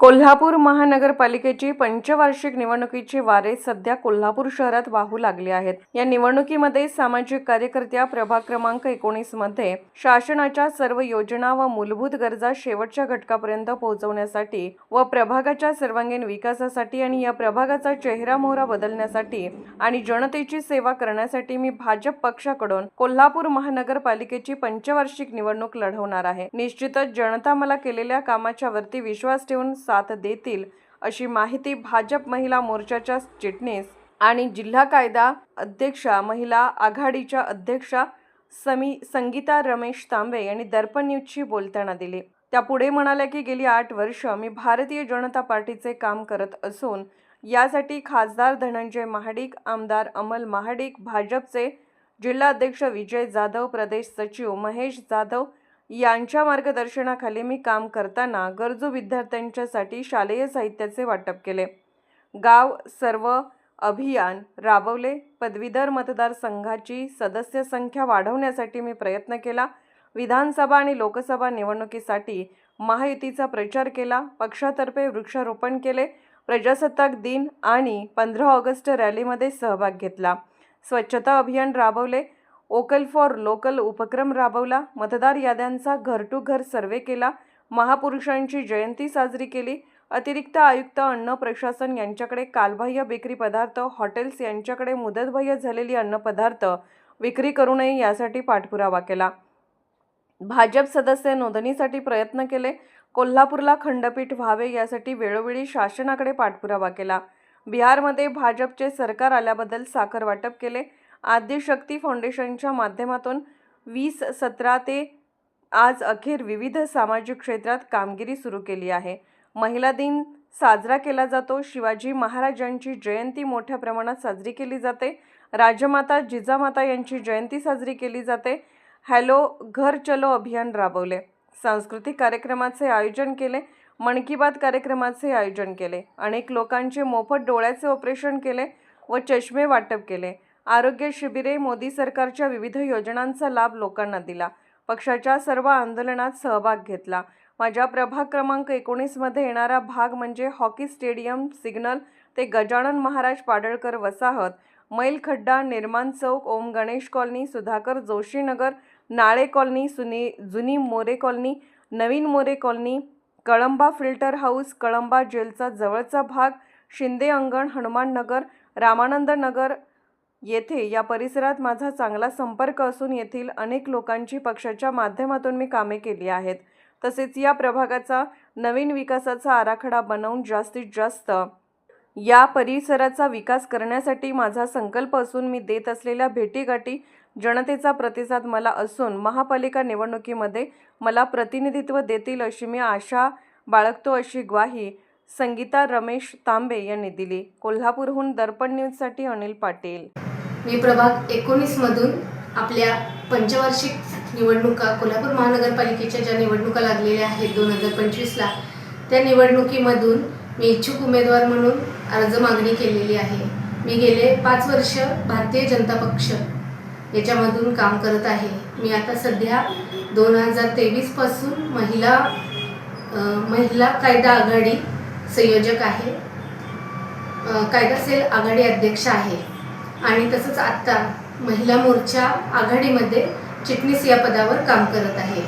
कोल्हापूर महानगरपालिकेची पंचवार्षिक निवडणुकीचे वारे सध्या कोल्हापूर शहरात वाहू लागले आहेत. या निवडणुकीमध्ये सामाजिक कार्यकर्त्या प्रभाग क्रमांक एकोणीसमध्ये शासनाच्या सर्व योजना व मूलभूत गरजा शेवटच्या घटकापर्यंत पोहोचवण्यासाठी व प्रभागाच्या सर्वांगीण विकासासाठी आणि या प्रभागाचा चेहरा मोहरा बदलण्यासाठी आणि जनतेची सेवा करण्यासाठी मी भाजप पक्षाकडून कोल्हापूर महानगरपालिकेची पंचवार्षिक निवडणूक लढवणार आहे. निश्चितच जनता मला केलेल्या कामाच्या वरती विश्वास ठेवून साथ देतील अशी माहिती भाजप महिला मोर्चाच्या चिटणीस आणि जिल्हा कायदा अध्यक्षा महिला आघाडीच्या अध्यक्षा समी संगीता रमेश तांबे यांनी दर्पण न्यूजशी बोलताना दिली. त्या पुढे म्हणाल्या की गेली आठ वर्ष मी भारतीय जनता पार्टीचे काम करत असून यासाठी खासदार धनंजय महाडिक आमदार अमल महाडिक भाजपचे जिल्हाध्यक्ष विजय जाधव प्रदेश सचिव महेश जाधव यांच्या मार्गदर्शनाखाली मी काम करताना गरजू विद्यार्थ्यांच्यासाठी शालेय साहित्याचे वाटप केले. गाव सर्व अभियान राबवले. पदवीधर मतदारसंघाची सदस्य संख्या वाढवण्यासाठी मी प्रयत्न केला. विधानसभा आणि लोकसभा निवडणुकीसाठी महायुतीचा प्रचार केला. पक्षातर्फे वृक्षारोपण केले. प्रजासत्ताक दिन आणि पंधरा ऑगस्ट रॅलीमध्ये सहभाग घेतला. स्वच्छता अभियान राबवले. ओकल फॉर लोकल उपक्रम राबवला. मतदार याद्यांचा घर टू घर सर्वे केला. महापुरुषांची जयंती साजरी केली. अतिरिक्त आयुक्त अन्न प्रशासन यांच्याकडे कालबाह्य बेकरी पदार्थ हॉटेल्स यांच्याकडे मुदतबाह्य झालेली अन्नपदार्थ विक्री करू नये यासाठी पाठपुरावा केला. भाजप सदस्य नोंदणीसाठी प्रयत्न केले. कोल्हापूरला खंडपीठ व्हावे यासाठी वेळोवेळी शासनाकडे पाठपुरावा केला. बिहारमध्ये भाजपचे सरकार आल्याबद्दल साखर वाटप केले. आद्यशक्ती फाउंडेशनच्या माध्यमातून वीस सतरा ते आज अखेर विविध सामाजिक क्षेत्रात कामगिरी सुरू केली आहे. महिला दिन साजरा केला जातो. शिवाजी महाराजांची जयंती मोठ्या प्रमाणात साजरी केली जाते. राजमाता जिजामाता यांची जयंती साजरी केली जाते. हॅलो घर चलो अभियान राबवले. सांस्कृतिक कार्यक्रमाचे आयोजन केले. मन की बात कार्यक्रमाचे आयोजन केले. अनेक लोकांचे मोफत डोळ्याचे ऑपरेशन केले व चष्मे वाटप केले. आरोग्य शिबिरे मोदी सरकारच्या विविध योजनांचा लाभ लोकांना दिला. पक्षाच्या सर्व आंदोलनात सहभाग घेतला. माझ्या प्रभाग क्रमांक एकोणीसमध्ये येणारा भाग म्हणजे हॉकी स्टेडियम सिग्नल ते गजानन महाराज पाडळकर वसाहत मैलखड्डा निर्माण चौक ओम गणेश कॉलनी सुधाकर जोशी नगर नाळे कॉलनी सुनी जुनी मोरे कॉलनी नवीन More colony Kalamba filter house Kalamba जेलचा जवळचा भाग शिंदे अंगण हनुमान नगर रामानंद नगर येथे या परिसरात माझा चांगला संपर्क असून येथील अनेक लोकांची पक्षाच्या माध्यमातून मी कामे केली आहेत. तसेच या प्रभागाचा नवीन विकासाचा आराखडा बनवून जास्तीत जास्त या परिसराचा विकास करण्यासाठी माझा संकल्प असून मी देत असलेल्या भेटीगाठी जनतेचा प्रतिसाद मला असून महापालिका निवडणुकीमध्ये मला प्रतिनिधित्व देतील अशी मी आशा बाळगतो अशी ग्वाही संगीता रमेश तांबे यांनी दिली. कोल्हापूरहून दर्पण न्यूजसाठी अनिल पाटील. मी प्रभाग एकोणीसमधून आपल्या पंचवार्षिक निवडणुका कोल्हापूर महानगरपालिकेच्या ज्या निवडणुका लागलेल्या आहेत दोन हजार पंचवीसला त्या निवडणुकीमधून मी इच्छुक उमेदवार म्हणून अर्ज मागणी केलेली आहे. मी गेले पाच वर्ष भारतीय जनता पक्ष याच्यामधून काम करत आहे. मी आता सध्या दोन हजार तेवीसपासून महिला महिला कायदा आघाडी संयोजक आहे. कायदा सेल आघाडी अध्यक्ष आहे. आणि तसंच आत्ता महिला मोर्चा आघाडीमध्ये चिटणीस या पदावर काम करत आहे.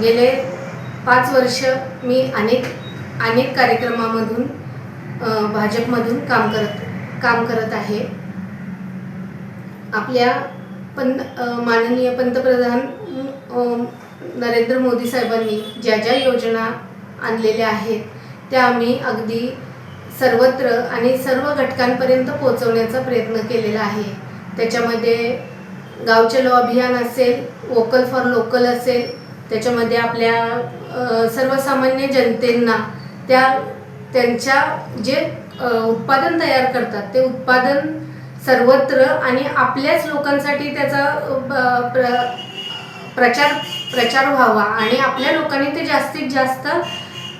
गेले पाच वर्ष मी अनेक अनेक कार्यक्रमामधून भाजपमधून काम करत काम करत आहे. आपल्या पंत माननीय पंतप्रधान नरेंद्र मोदी साहेबांनी ज्या ज्या योजना आणलेल्या आहेत त्या आम्ही अगदी सर्वत्र आणि सर्व घटकांपर्यंत पोहोचवण्याचा प्रयत्न केलेला आहे. त्याच्यामध्ये गाव चलो अभियान असेल वोकल फॉर लोकल असेल त्याच्यामध्ये आपल्या सर्वसामान्य जनतेंना त्या त्यांच्या जे उत्पादन तयार करतात ते उत्पादन सर्वत्र आणि आपल्याच लोकांसाठी त्याचा प्र- प्रचार प्रचार व्हावा आणि आपल्या लोकांनी ते जास्तीत जास्त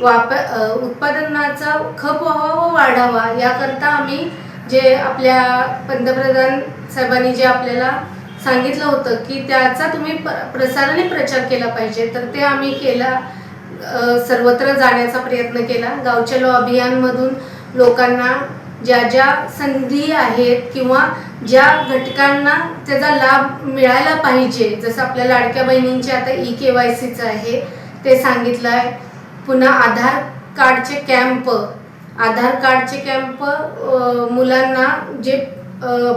वापर उत्पादनाचा खप व्हावा व वाढावा याकरता आम्ही जे आपल्या पंतप्रधान साहेबांनी जे आपल्याला सांगितलं होतं की त्याचा तुम्ही प्र प्रसाराने प्रचार केला पाहिजे तर ते आम्ही केला सर्वत्र जाण्याचा प्रयत्न केला. गावच्या लो अभियानमधून लोकांना ज्या ज्या संधी आहेत किंवा ज्या घटकांना त्याचा लाभ मिळायला पाहिजे जसं आपल्या लाडक्या बहिणींचे आता ई के वाय सीचं आहे ते सांगितलं आहे पुन्हा आधार कार्डचे कॅम्प. आधार कार्डचे कॅम्प मुलांना जे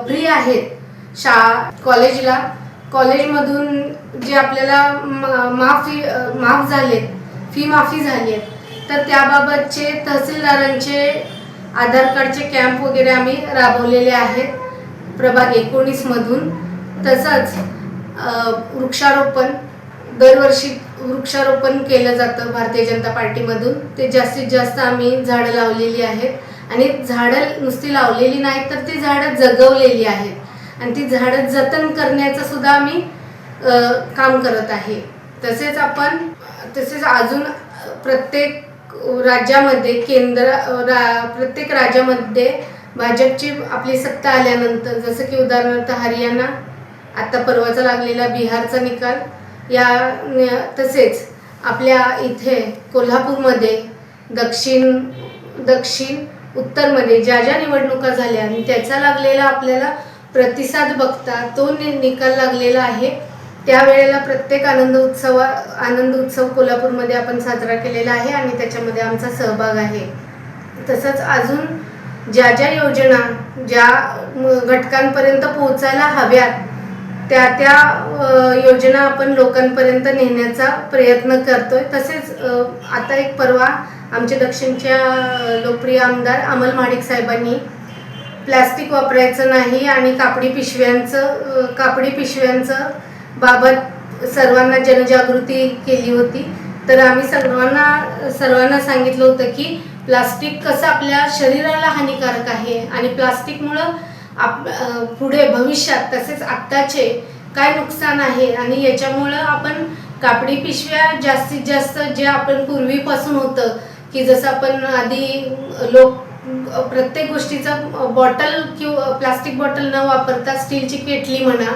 फ्री आहेत शा कॉलेजला कॉलेजमधून जे आपल्याला माफी माफ झाले फी माफी झाली आहे तर त्याबाबतचे तहसीलदारांचे आधार कार्डचे कॅम्प वगैरे आम्ही राबवलेले आहेत. प्रभाग एकोणीसमधून. तसंच वृक्षारोपण दरवर्षी वृक्षारोपण केलं जातं भारतीय जनता पार्टीमधून. ते जास्तीत जास्त आम्ही झाडं लावलेली आहेत. आणि झाडं नुसती लावलेली नाहीत तर ती झाडं जगवलेली आहेत. आणि ती झाडं जतन करण्याचं सुद्धा आम्ही काम करत आहे. तसेच आपण तसेच अजून प्रत्येक राज्यामध्ये केंद्र रा प्रत्येक राज्यामध्ये भाजपची आपली सत्ता आल्यानंतर जसं की उदाहरणार्थ हरियाणा आता परवाचा लागलेला बिहारचा निकाल या तसेच आपल्या इथे कोल्हापूरमध्ये दक्षिण दक्षिण उत्तरमध्ये ज्या ज्या निवडणुका झाल्या आणि त्याचा लागलेला आपल्याला प्रतिसाद बघता तो नि निकाल लागलेला आहे. त्यावेळेला प्रत्येक आनंद उत्सव आनंद उत्सव कोल्हापूरमध्ये आपण साजरा केलेला आहे आणि त्याच्यामध्ये आमचा सहभाग आहे. तसंच अजून ज्या ज्या योजना ज्या घटकांपर्यंत पोहोचायला हव्यात त्या त्या योजना आपण लोकांपर्यंत नेण्याचा प्रयत्न करतोय. तसेच आता एक परवा आमच्या दक्षिणच्या लोकप्रिय आमदार अमल महाडिक साहेबांनी प्लास्टिक वापरायचं नाही आणि कापडी पिशव्यांचं कापडी पिशव्यांचं बाबत सर्वांना जनजागृती केली होती. तर आम्ही सर्वांना सर्वांना सांगितलं होतं की प्लास्टिक कसं आपल्या शरीराला हानिकारक आहे आणि प्लास्टिकमुळं आप पुढे भविष्यात तसेच आत्ताचे काय नुकसान आहे आणि याच्यामुळं आपण कापडी पिशव्या जास्तीत जास्त जे आपण पूर्वीपासून होतं की जसं आपण आधी लोक प्रत्येक गोष्टीचं बॉटल किंवा प्लास्टिक बॉटल न वापरता स्टीलची केटली म्हणा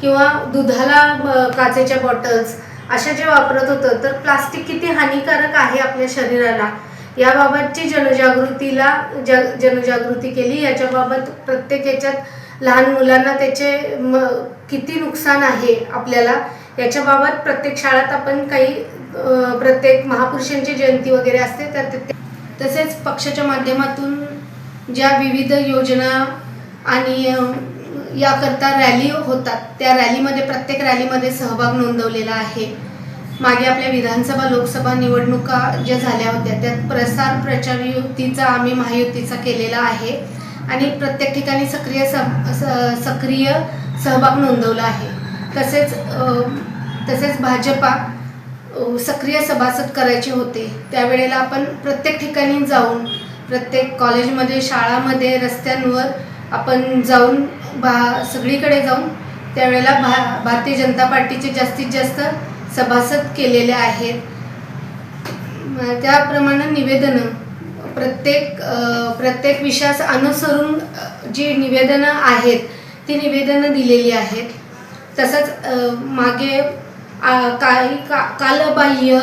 किंवा दुधाला काचेच्या बॉटल्स अशा जे वापरत होतं तर प्लास्टिक किती हानिकारक आहे आपल्या शरीराला. याबाबतची जनजागृतीला ज जनजागृती केली. याच्याबाबत प्रत्येक याच्यात लहान मुलांना त्याचे म किती नुकसान आहे आपल्याला याच्याबाबत प्रत्येक शाळेत आपण काही प्रत्येक महापुरुषांची जयंती वगैरे असते तर तसेच पक्षाच्या माध्यमातून ज्या विविध योजना आणि याकरता रॅली होतात त्या रॅलीमध्ये प्रत्येक रॅलीमध्ये सहभाग नोंदवलेला आहे. मागे आपल्या विधानसभा लोकसभा निवडणुका ज्या झाल्या होत्या त्यात प्रसार प्रचार युतीचा आम्ही महायुतीचा केलेला आहे. आणि प्रत्येक ठिकाणी सक्रिय स- सक्रिय सहभाग नोंदवला आहे. तसेच तसेच भाजपा सक्रिय सभासद करायचे होते. त्यावेळेला आपण प्रत्येक ठिकाणी जाऊन प्रत्येक कॉलेजमध्ये शाळामध्ये रस्त्यांवर आपण जाऊन भा सगळीकडे जाऊन त्यावेळेला भा भारतीय जनता पार्टीचे जास्तीत जास्त सभासद केलेले आहेत. त्याप्रमाणे निवेदनं प्रत्येक प्रत्येक विषयास अनुसरून जी निवेदनं आहेत ती निवेदनं दिलेली आहेत. तसंच मागे काही का कालबाह्य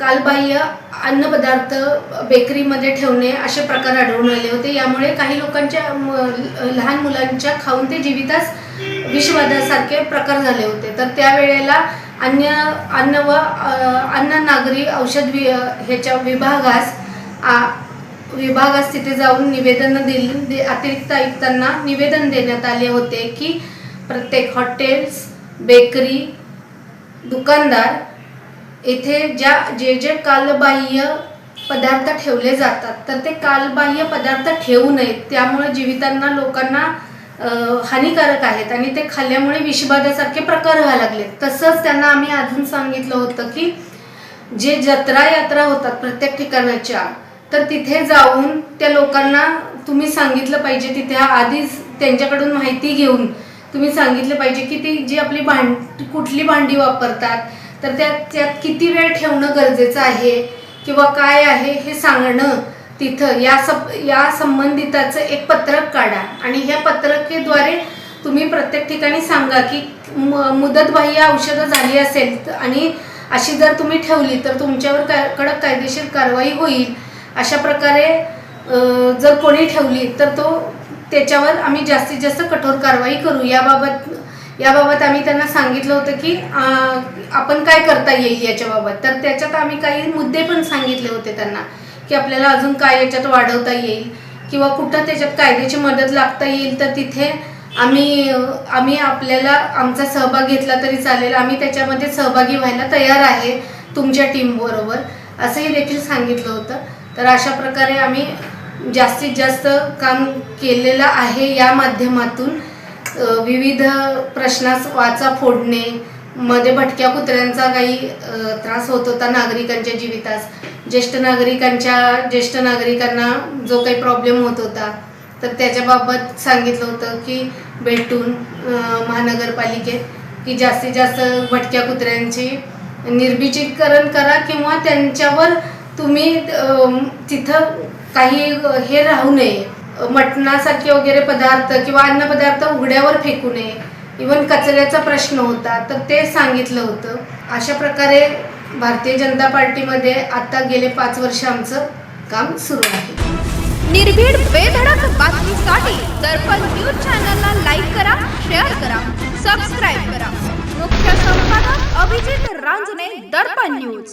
कालबाह्य अन्नपदार्थ बेकरीमध्ये ठेवणे असे प्रकार आढळून आले होते. यामुळे काही लोकांच्या म- लहान मुलांच्या खाऊन ते जीवितास विषवादासारखे प्रकार झाले होते. तर त्यावेळेला अन्य अन्न व अन्न नागरी औषध वि ह्याच्या विभागास आ, विभागास तिथे जाऊन निवेदन दिल अतिरिक्त आयुक्तांना निवेदन देण्यात आले होते की प्रत्येक हॉटेल्स बेकरी दुकानदार येथे ज्या जे जे कालबाह्य पदार्थ ठेवले जातात तर ते कालबाह्य पदार्थ ठेवू नयेत. त्यामुळे जीवितांना लोकांना हानिकारक आहेत आणि ते खाल्ल्यामुळे विषबाधासारखे प्रकार व्हायला लागले तसंच त्यांना आम्ही अजून सांगितलं होतं की जे जत्रा यात्रा होतात प्रत्येक ठिकाणाच्या तर तिथे जाऊन त्या लोकांना तुम्ही सांगितलं पाहिजे तिथे आधीच त्यांच्याकडून माहिती घेऊन तुम्ही सांगितलं पाहिजे की ती जी आपली भांड कुठली भांडी वापरतात तर त्यात त्यात किती वेळ ठेवणं गरजेचं आहे किंवा काय आहे हे सांगणं तिथं या सब या संबंधिताचं एक पत्रक काढा. आणि ह्या पत्रकेद्वारे तुम्ही प्रत्येक ठिकाणी सांगा की म- मुदतबाह्य औषधं झाली असेल आणि अशी जर तुम्ही ठेवली तर तुमच्यावर काय कडक कायदेशीर कारवाई होईल. अशा प्रकारे जर कोणी ठेवली तर तो त्याच्यावर आम्ही जास्तीत जास्त कठोर कारवाई करू. याबाबत याबाबत आम्ही त्यांना सांगितलं होतं की आपण काय करता येईल याच्याबाबत. तर त्याच्यात आम्ही काही मुद्दे पण सांगितले होते त्यांना. की आपल्याला अजून काय याच्यात वाढवता येईल? किंवा कुठं त्याच्यात कायद्याची मदत लागता येईल? तर तिथे आम्ही आम्ही आपल्याला आमचा सहभाग घेतला तरी चालेल. आम्ही त्याच्यामध्ये सहभागी व्हायला तयार आहे तुमच्या टीमबरोबर असंही देखील सांगितलं होतं. तर अशा प्रकारे आम्ही जास्तीत जास्त काम केलेलं आहे या माध्यमातून. विविध प्रश्नास वाचा फोडणे मध्ये भटक्या कुत्र्यांचा काही त्रास होत होता नागरिकांच्या जीवितास. ज्येष्ठ नागरिकांच्या ज्येष्ठ नागरिकांना जो काही प्रॉब्लेम होत होता तर त्याच्याबाबत सांगितलं होतं की भेटून महानगरपालिकेत की जास्तीत जास्त भटक्या कुत्र्यांची निर्बिजीकरण करा किंवा त्यांच्यावर तुम्ही तिथं काही हे राहू नये. मटणासारखे वगैरे पदार्थ किंवा अन्नपदार्थ उघड्यावर फेकू नये. इवन कचऱ्याचा प्रश्न होता तर ते सांगितलं होतं. अशा प्रकारे भारतीय जनता पार्टीमध्ये आता गेले पाच वर्ष आमचं काम सुरू आहे. निर्भीड बेधडक बातमीसाठी दर्पण न्यूज चॅनलला लाईक करा शेअर करा सबस्क्राईब करा. मुख्य संपादक अभिजित रांजणे दर्पण न्यूज.